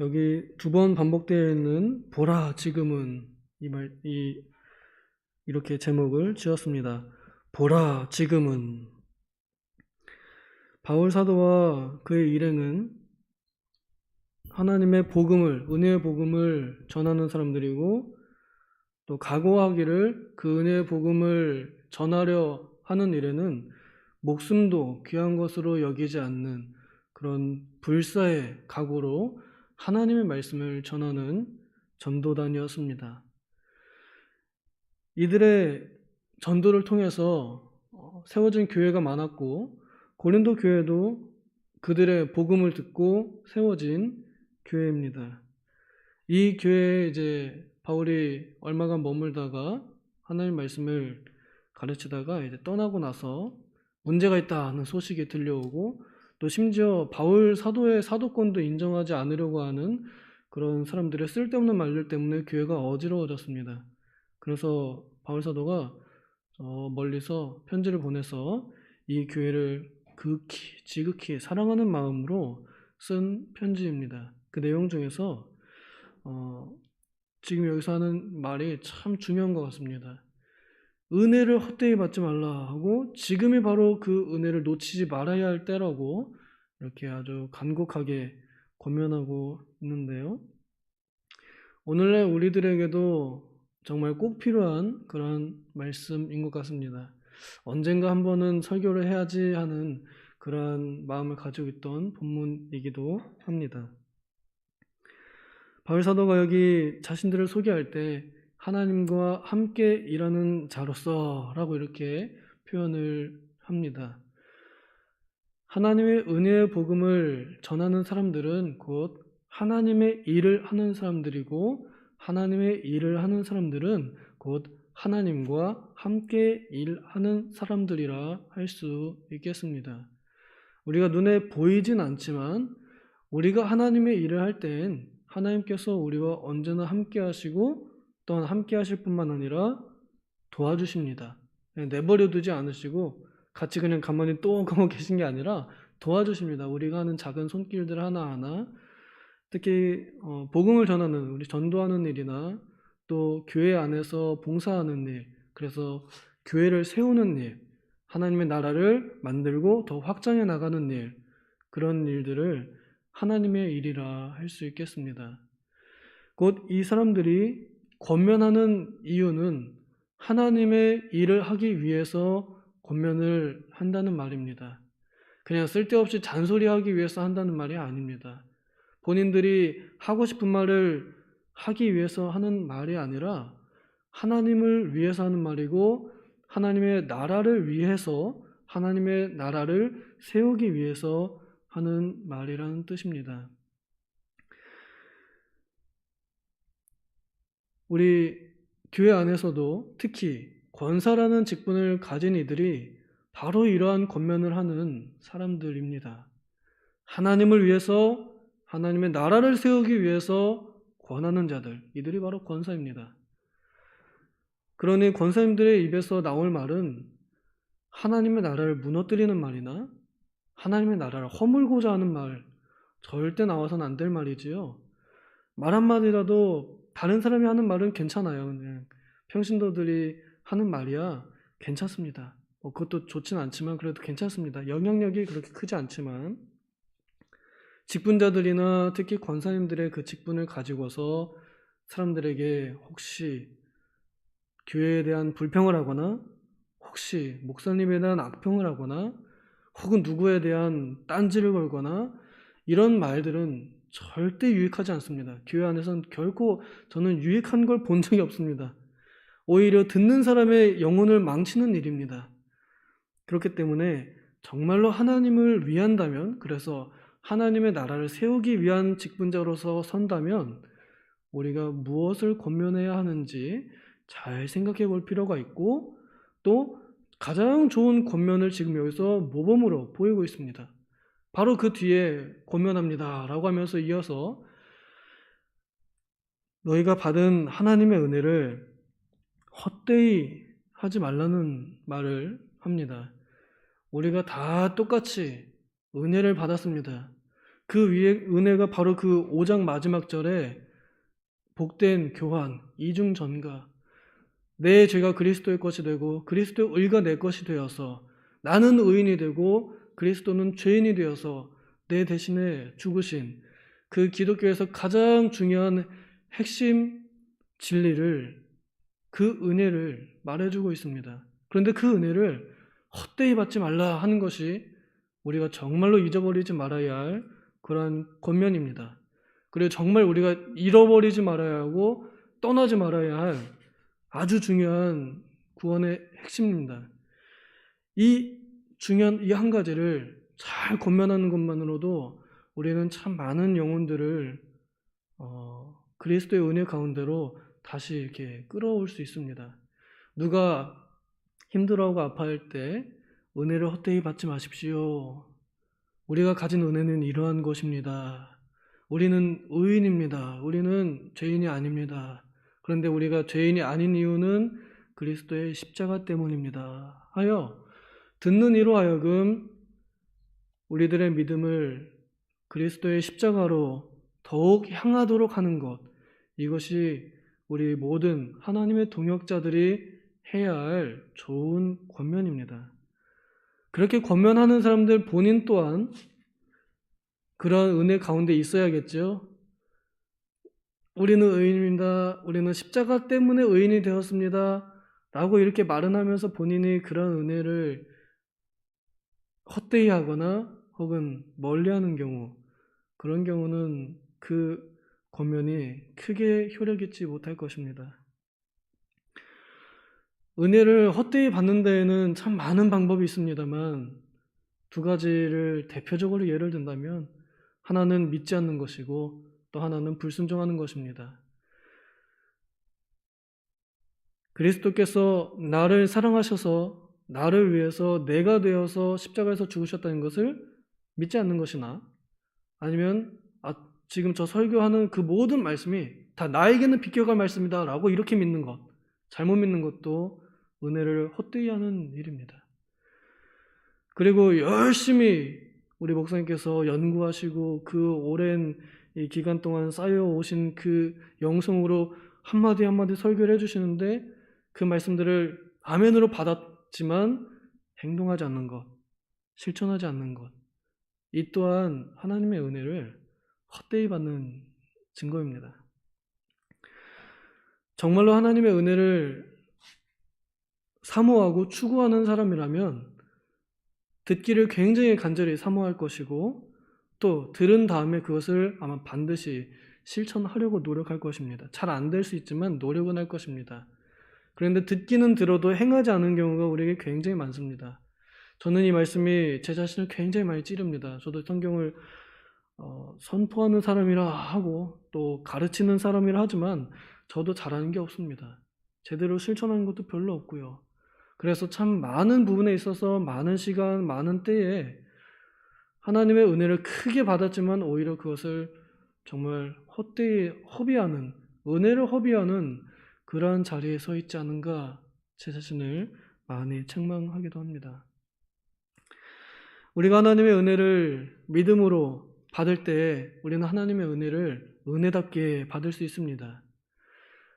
여기 두 번 반복되어 있는 보라 지금은 이 말, 이, 이렇게 제목을 지었습니다. 보라 지금은 바울 사도와 그의 일행은 하나님의 복음을, 은혜의 복음을 전하는 사람들이고 또 각오하기를 그 은혜의 복음을 전하려 하는 일에는 목숨도 귀한 것으로 여기지 않는 그런 불사의 각오로 하나님의 말씀을 전하는 전도단이었습니다. 이들의 전도를 통해서 어, 세워진 교회가 많았고 고린도 교회도 그들의 복음을 듣고 세워진 교회입니다. 이 교회에 이제 바울이 얼마간 머물다가 하나님 말씀을 가르치다가 이제 떠나고 나서 문제가 있다는 소식이 들려오고 또 심지어 바울 사도의 사도권도 인정하지 않으려고 하는 그런 사람들의 쓸데없는 말들 때문에 교회가 어지러워졌습니다. 그래서 바울 사도가 어, 멀리서 편지를 보내서 이 교회를 극히 지극히 사랑하는 마음으로 쓴 편지입니다. 그 내용 중에서 어, 지금 여기서 하는 말이 참 중요한 것 같습니다. 은혜를 헛되이 받지 말라 하고 지금이 바로 그 은혜를 놓치지 말아야 할 때라고 이렇게 아주 간곡하게 권면하고 있는데요. 오늘날 우리들에게도 정말 꼭 필요한 그런 말씀인 것 같습니다. 언젠가 한 번은 설교를 해야지 하는 그러한 마음을 가지고 있던 본문이기도 합니다. 바울 사도가 여기 자신들을 소개할 때 하나님과 함께 일하는 자로서라고 이렇게 표현을 합니다. 하나님의 은혜의 복음을 전하는 사람들은 곧 하나님의 일을 하는 사람들이고 하나님의 일을 하는 사람들은 곧 하나님과 함께 일하는 사람들이라 할 수 있겠습니다. 우리가 눈에 보이진 않지만 우리가 하나님의 일을 할 땐 하나님께서 우리와 언제나 함께 하시고 또한 함께 하실 뿐만 아니라 도와주십니다. 그냥 내버려 두지 않으시고 같이 그냥 가만히 똥하고 계신 게 아니라 도와주십니다. 우리가 하는 작은 손길들 하나하나 특히 어, 복음을 전하는 우리 전도하는 일이나 또 교회 안에서 봉사하는 일 그래서 교회를 세우는 일 하나님의 나라를 만들고 더 확장해 나가는 일 그런 일들을 하나님의 일이라 할 수 있겠습니다. 곧 이 사람들이 권면하는 이유는 하나님의 일을 하기 위해서 권면을 한다는 말입니다. 그냥 쓸데없이 잔소리하기 위해서 한다는 말이 아닙니다. 본인들이 하고 싶은 말을 하기 위해서 하는 말이 아니라 하나님을 위해서 하는 말이고 하나님의 나라를 위해서 하나님의 나라를 세우기 위해서 하는 말이라는 뜻입니다. 우리 교회 안에서도 특히 권사라는 직분을 가진 이들이 바로 이러한 권면을 하는 사람들입니다. 하나님을 위해서 하나님의 나라를 세우기 위해서 권하는 자들, 이들이 바로 권사입니다. 그러니 권사님들의 입에서 나올 말은 하나님의 나라를 무너뜨리는 말이나 하나님의 나라를 허물고자 하는 말 절대 나와서는 안될 말이지요. 말 한마디라도 다른 사람이 하는 말은 괜찮아요. 그냥 평신도들이 하는 말이야 괜찮습니다. 뭐 그것도 좋진 않지만 그래도 괜찮습니다. 영향력이 그렇게 크지 않지만 직분자들이나 특히 권사님들의 그 직분을 가지고서 사람들에게 혹시 교회에 대한 불평을 하거나 혹시 목사님에 대한 악평을 하거나 혹은 누구에 대한 딴지를 걸거나 이런 말들은 절대 유익하지 않습니다. 교회 안에서는 결코 저는 유익한 걸 본 적이 없습니다. 오히려 듣는 사람의 영혼을 망치는 일입니다. 그렇기 때문에 정말로 하나님을 위한다면, 그래서 하나님의 나라를 세우기 위한 직분자로서 선다면, 우리가 무엇을 권면해야 하는지 잘 생각해 볼 필요가 있고, 또 가장 좋은 권면을 지금 여기서 모범으로 보이고 있습니다. 바로 그 뒤에 권면합니다. 라고 하면서 이어서 너희가 받은 하나님의 은혜를 헛되이 하지 말라는 말을 합니다. 우리가 다 똑같이 은혜를 받았습니다. 그 위에 은혜가 바로 그 5장 마지막 절에 복된 교환, 이중 전가. 내 죄가 그리스도의 것이 되고 그리스도의 의가 내 것이 되어서 나는 의인이 되고 그리스도는 죄인이 되어서 내 대신에 죽으신 그 기독교에서 가장 중요한 핵심 진리를 그 은혜를 말해주고 있습니다. 그런데 그 은혜를 헛되이 받지 말라 하는 것이 우리가 정말로 잊어버리지 말아야 할 그러한 권면입니다. 그리고 정말 우리가 잃어버리지 말아야 하고 떠나지 말아야 할 아주 중요한 구원의 핵심입니다. 이 중요한 이 한 가지를 잘 권면하는 것만으로도 우리는 참 많은 영혼들을 어, 그리스도의 은혜 가운데로 다시 이렇게 끌어올 수 있습니다. 누가 힘들어하고 아파할 때 은혜를 헛되이 받지 마십시오. 우리가 가진 은혜는 이러한 것입니다. 우리는 의인입니다. 우리는 죄인이 아닙니다. 그런데 우리가 죄인이 아닌 이유는 그리스도의 십자가 때문입니다. 하여 듣는 이로 하여금 우리들의 믿음을 그리스도의 십자가로 더욱 향하도록 하는 것, 이것이 우리 모든 하나님의 동역자들이 해야 할 좋은 권면입니다. 그렇게 권면하는 사람들 본인 또한 그런 은혜 가운데 있어야겠죠. 우리는 의인입니다. 우리는 십자가 때문에 의인이 되었습니다. 라고 이렇게 말은 하면서 본인이 그런 은혜를 헛되이 하거나 혹은 멀리 하는 경우, 그런 경우는 그 권면이 크게 효력 있지 못할 것입니다. 은혜를 헛되이 받는 데에는 참 많은 방법이 있습니다만 두 가지를 대표적으로 예를 든다면 하나는 믿지 않는 것이고 또 하나는 불순종하는 것입니다. 그리스도께서 나를 사랑하셔서 나를 위해서 내가 되어서 십자가에서 죽으셨다는 것을 믿지 않는 것이나 아니면 아, 지금 저 설교하는 그 모든 말씀이 다 나에게는 비껴갈 말씀이다 라고 이렇게 믿는 것, 잘못 믿는 것도 은혜를 헛되이 하는 일입니다. 그리고 열심히 우리 목사님께서 연구하시고 그 오랜 이 기간 동안 쌓여 오신 그 영성으로 한마디 한마디 설교를 해주시는데 그 말씀들을 아멘으로 받았지만 행동하지 않는 것, 실천하지 않는 것, 이 또한 하나님의 은혜를 헛되이 받는 증거입니다. 정말로 하나님의 은혜를 사모하고 추구하는 사람이라면 듣기를 굉장히 간절히 사모할 것이고 또 들은 다음에 그것을 아마 반드시 실천하려고 노력할 것입니다. 잘 안 될 수 있지만 노력은 할 것입니다. 그런데 듣기는 들어도 행하지 않은 경우가 우리에게 굉장히 많습니다. 저는 이 말씀이 제 자신을 굉장히 많이 찌릅니다. 저도 성경을 어, 선포하는 사람이라 하고 또 가르치는 사람이라 하지만 저도 잘하는 게 없습니다. 제대로 실천하는 것도 별로 없고요. 그래서 참 많은 부분에 있어서 많은 시간, 많은 때에 하나님의 은혜를 크게 받았지만 오히려 그것을 정말 헛되이 허비하는, 은혜를 허비하는 그러한 자리에 서 있지 않은가 제 자신을 많이 책망하기도 합니다. 우리가 하나님의 은혜를 믿음으로 받을 때 우리는 하나님의 은혜를 은혜답게 받을 수 있습니다.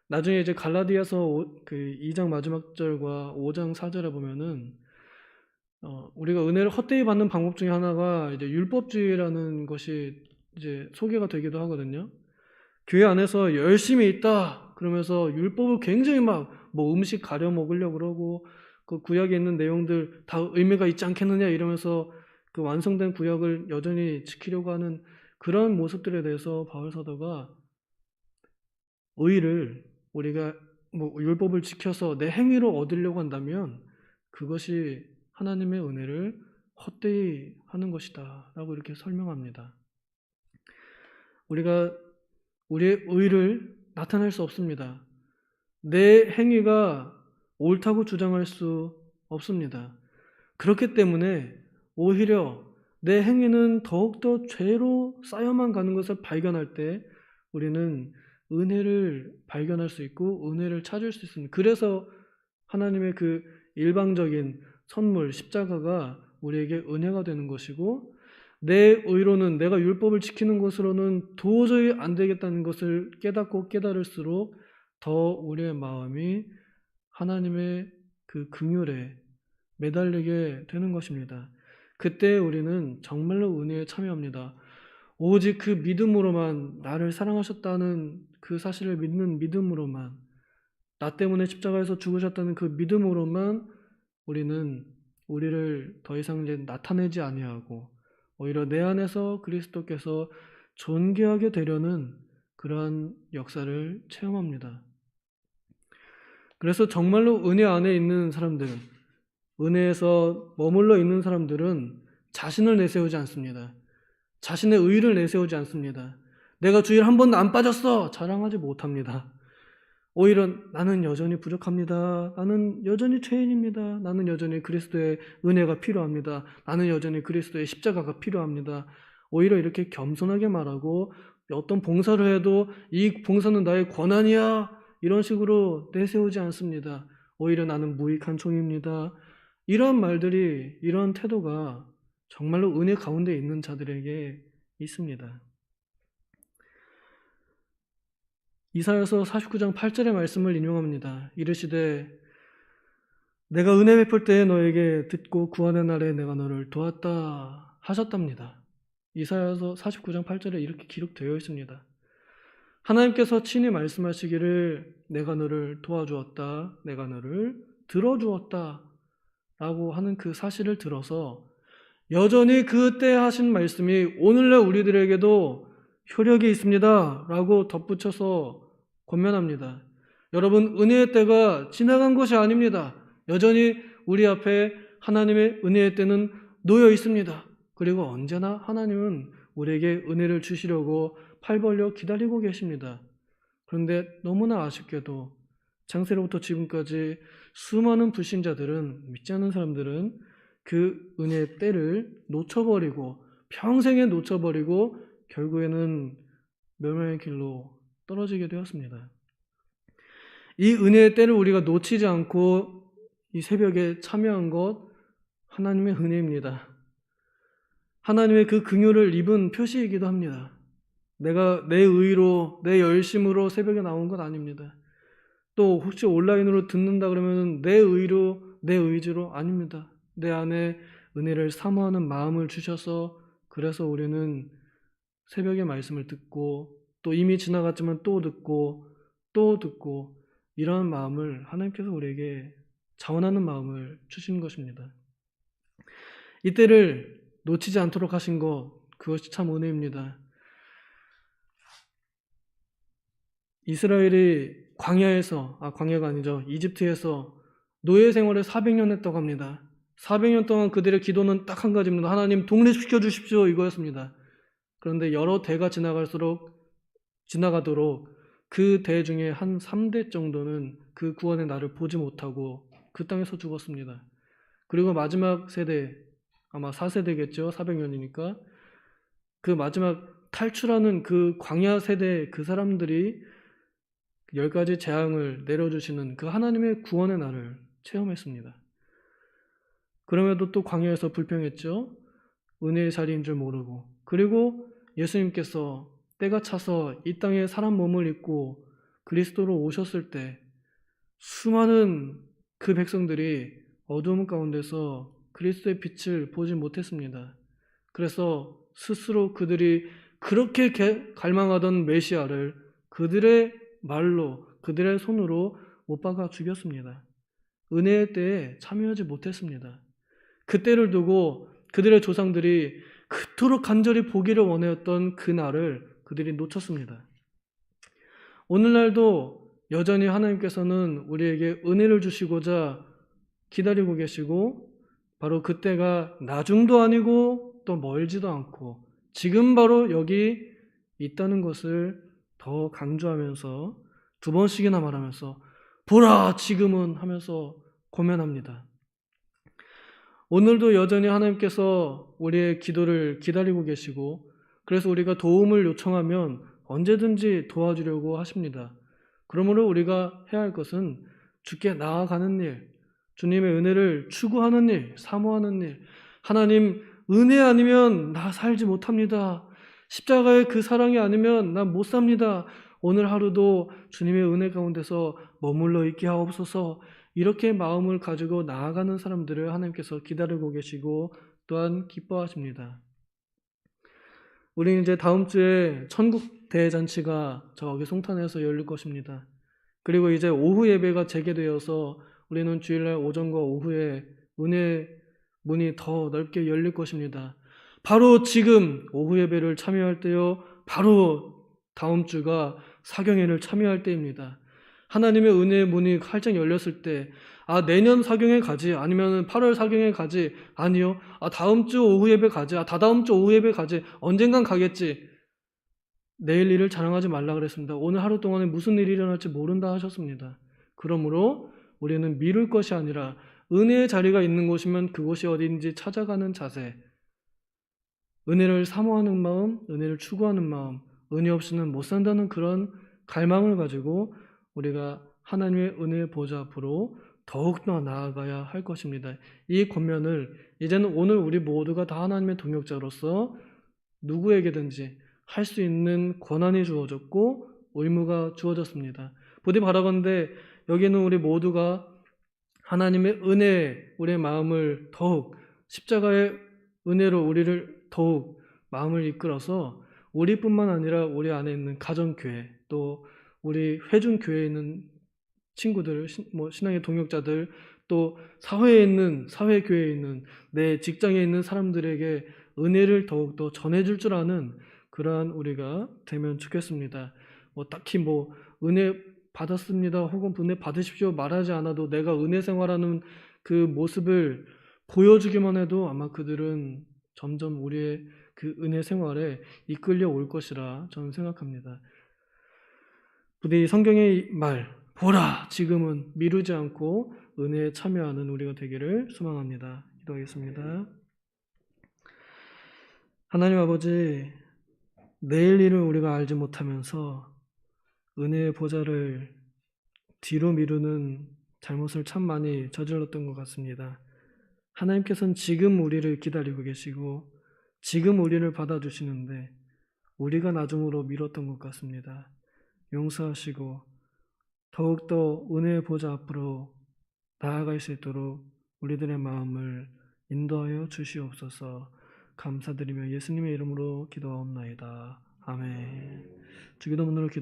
나중에 이제 갈라디아서 그 2장 마지막 절과 5장 4절에 보면은 어, 우리가 은혜를 헛되이 받는 방법 중에 하나가 이제 율법주의라는 것이 이제 소개가 되기도 하거든요. 교회 안에서 열심히 있다 그러면서 율법을 굉장히 막 뭐 음식 가려 먹으려고 그러고 그 구약에 있는 내용들 다 의미가 있지 않겠느냐 이러면서 그 완성된 구약을 여전히 지키려고 하는 그런 모습들에 대해서 바울 사도가 의를 우리가 뭐 율법을 지켜서 내 행위로 얻으려고 한다면 그것이 하나님의 은혜를 헛되이 하는 것이다라고 이렇게 설명합니다. 우리가 우리의 의를 나타낼 수 없습니다. 내 행위가 옳다고 주장할 수 없습니다. 그렇기 때문에 오히려 내 행위는 더욱더 죄로 쌓여만 가는 것을 발견할 때 우리는 은혜를 발견할 수 있고 은혜를 찾을 수 있습니다. 그래서 하나님의 그 일방적인 선물 십자가가 우리에게 은혜가 되는 것이고 내 의로는 내가 율법을 지키는 것으로는 도저히 안 되겠다는 것을 깨닫고 깨달을수록 더 우리의 마음이 하나님의 그 긍휼에 매달리게 되는 것입니다. 그때 우리는 정말로 은혜에 참여합니다. 오직 그 믿음으로만 나를 사랑하셨다는 그 사실을 믿는 믿음으로만 나 때문에 십자가에서 죽으셨다는 그 믿음으로만 우리는 우리를 더 이상 이제 나타내지 아니하고 오히려 내 안에서 그리스도께서 존귀하게 되려는 그러한 역사를 체험합니다. 그래서 정말로 은혜 안에 있는 사람들은 은혜에서 머물러 있는 사람들은 자신을 내세우지 않습니다. 자신의 의를 내세우지 않습니다. 내가 주일 한 번도 안 빠졌어! 자랑하지 못합니다. 오히려 나는 여전히 부족합니다. 나는 여전히 죄인입니다. 나는 여전히 그리스도의 은혜가 필요합니다. 나는 여전히 그리스도의 십자가가 필요합니다. 오히려 이렇게 겸손하게 말하고 어떤 봉사를 해도 이 봉사는 나의 권한이야. 이런 식으로 내세우지 않습니다. 오히려 나는 무익한 종입니다. 이런 말들이, 이런 태도가 정말로 은혜 가운데 있는 자들에게 있습니다. 이사여서 49장 8절의 말씀을 인용합니다. 이르시되 내가 은혜 베풀 때에 너에게 듣고 구하는 날에 내가 너를 도왔다 하셨답니다. 이사여서 49장 8절에 이렇게 기록되어 있습니다. 하나님께서 친히 말씀하시기를 내가 너를 도와주었다, 내가 너를 들어주었다 라고 하는 그 사실을 들어서 여전히 그때 하신 말씀이 오늘날 우리들에게도 효력이 있습니다 라고 덧붙여서 권면합니다. 여러분, 은혜의 때가 지나간 것이 아닙니다. 여전히 우리 앞에 하나님의 은혜의 때는 놓여 있습니다. 그리고 언제나 하나님은 우리에게 은혜를 주시려고 팔 벌려 기다리고 계십니다. 그런데 너무나 아쉽게도 장세로부터 지금까지 수많은 불신자들은 믿지 않는 사람들은 그 은혜의 때를 놓쳐버리고 평생에 놓쳐버리고 결국에는 멸망의 길로 떨어지게 되었습니다. 이 은혜의 때를 우리가 놓치지 않고 이 새벽에 참여한 것 하나님의 은혜입니다. 하나님의 그 긍휼을 입은 표시이기도 합니다. 내가 내 의로 내 열심으로 새벽에 나온 건 아닙니다. 또 혹시 온라인으로 듣는다 그러면 내 의로 내 의지로 아닙니다. 내 안에 은혜를 사모하는 마음을 주셔서 그래서 우리는 새벽에 말씀을 듣고 또 이미 지나갔지만 또 듣고 또 듣고 이러한 마음을 하나님께서 우리에게 자원하는 마음을 주시는 것입니다. 이때를 놓치지 않도록 하신 것 그것이 참 은혜입니다. 이스라엘이 광야에서 아 광야가 아니죠 이집트에서 노예 생활을 400년 했다고 합니다. 400년 동안 그들의 기도는 딱 한 가지입니다. 하나님 독립시켜 주십시오 이거였습니다. 그런데 여러 대가 지나갈수록 지나가도록 그 대 중에 한 3대 정도는 그 구원의 날을 보지 못하고 그 땅에서 죽었습니다. 그리고 마지막 세대 아마 4세대겠죠. 400년이니까 그 마지막 탈출하는 그 광야 세대 그 사람들이 열 가지 재앙을 내려주시는 그 하나님의 구원의 날을 체험했습니다. 그럼에도 또 광야에서 불평했죠. 은혜의 자리인 줄 모르고. 그리고 예수님께서 때가 차서 이 땅에 사람 몸을 입고 그리스도로 오셨을 때 수많은 그 백성들이 어두움 가운데서 그리스도의 빛을 보지 못했습니다. 그래서 스스로 그들이 그렇게 갈망하던 메시아를 그들의 말로 그들의 손으로 못 박아 죽였습니다. 은혜의 때에 참여하지 못했습니다. 그때를 두고 그들의 조상들이 그토록 간절히 보기를 원하였던 그 날을 그들이 놓쳤습니다. 오늘날도 여전히 하나님께서는 우리에게 은혜를 주시고자 기다리고 계시고 바로 그때가 나중도 아니고 또 멀지도 않고 지금 바로 여기 있다는 것을 더 강조하면서 두 번씩이나 말하면서 보라 지금은 하면서 고면합니다. 오늘도 여전히 하나님께서 우리의 기도를 기다리고 계시고 그래서 우리가 도움을 요청하면 언제든지 도와주려고 하십니다. 그러므로 우리가 해야 할 것은 주께 나아가는 일, 주님의 은혜를 추구하는 일, 사모하는 일, 하나님 은혜 아니면 나 살지 못합니다. 십자가의 그 사랑이 아니면 난 못 삽니다. 오늘 하루도 주님의 은혜 가운데서 머물러 있게 하옵소서 이렇게 마음을 가지고 나아가는 사람들을 하나님께서 기다리고 계시고 또한 기뻐하십니다. 우리는 이제 다음 주에 천국 대잔치가 저기 송탄에서 열릴 것입니다. 그리고 이제 오후 예배가 재개되어서 우리는 주일날 오전과 오후에 은혜 문이 더 넓게 열릴 것입니다. 바로 지금 오후 예배를 참여할 때요, 바로 다음 주가 사경회를 참여할 때입니다. 하나님의 은혜의 문이 활짝 열렸을 때, 아, 내년 사경회 가지, 아니면 8월 사경회 가지, 아니요, 아, 다음 주 오후 예배 가지, 아, 다다음 주 오후 예배 가지, 언젠간 가겠지. 내일 일을 자랑하지 말라 그랬습니다. 오늘 하루 동안에 무슨 일이 일어날지 모른다 하셨습니다. 그러므로 우리는 미룰 것이 아니라 은혜의 자리가 있는 곳이면 그곳이 어디인지 찾아가는 자세, 은혜를 사모하는 마음, 은혜를 추구하는 마음, 은혜 없이는 못 산다는 그런 갈망을 가지고 우리가 하나님의 은혜의 보좌 앞으로 더욱더 나아가야 할 것입니다. 이 권면을 이제는 오늘 우리 모두가 다 하나님의 동역자로서 누구에게든지 할 수 있는 권한이 주어졌고 의무가 주어졌습니다. 부디 바라건대 여기는 우리 모두가 하나님의 은혜, 우리의 마음을 더욱 십자가의 은혜로 우리를 더욱 마음을 이끌어서 우리뿐만 아니라 우리 안에 있는 가정교회 또 우리 회중교회에 있는 친구들, 신- 뭐 신앙의 동역자들 또 사회에 있는 사회교회에 있는 내 직장에 있는 사람들에게 은혜를 더욱 더 전해줄 줄 아는 그러한 우리가 되면 좋겠습니다. 뭐 딱히 뭐 은혜 받았습니다 혹은 은혜 받으십시오 말하지 않아도 내가 은혜 생활하는 그 모습을 보여주기만 해도 아마 그들은 점점 우리의 그 은혜 생활에 이끌려 올 것이라 저는 생각합니다. 부디 성경의 말 보라 지금은 미루지 않고 은혜에 참여하는 우리가 되기를 소망합니다. 기도하겠습니다. 하나님 아버지 내일 일을 우리가 알지 못하면서 은혜의 보좌를 뒤로 미루는 잘못을 참 많이 저질렀던 것 같습니다. 하나님께서는 지금 우리를 기다리고 계시고 지금 우리를 받아주시는데 우리가 나중으로 미뤘던 것 같습니다. 용서하시고 더욱더 은혜의 보좌 앞으로 나아갈 수 있도록 우리들의 마음을 인도하여 주시옵소서 감사드리며 예수님의 이름으로 기도하옵나이다. 아멘. 주기도문으로 기도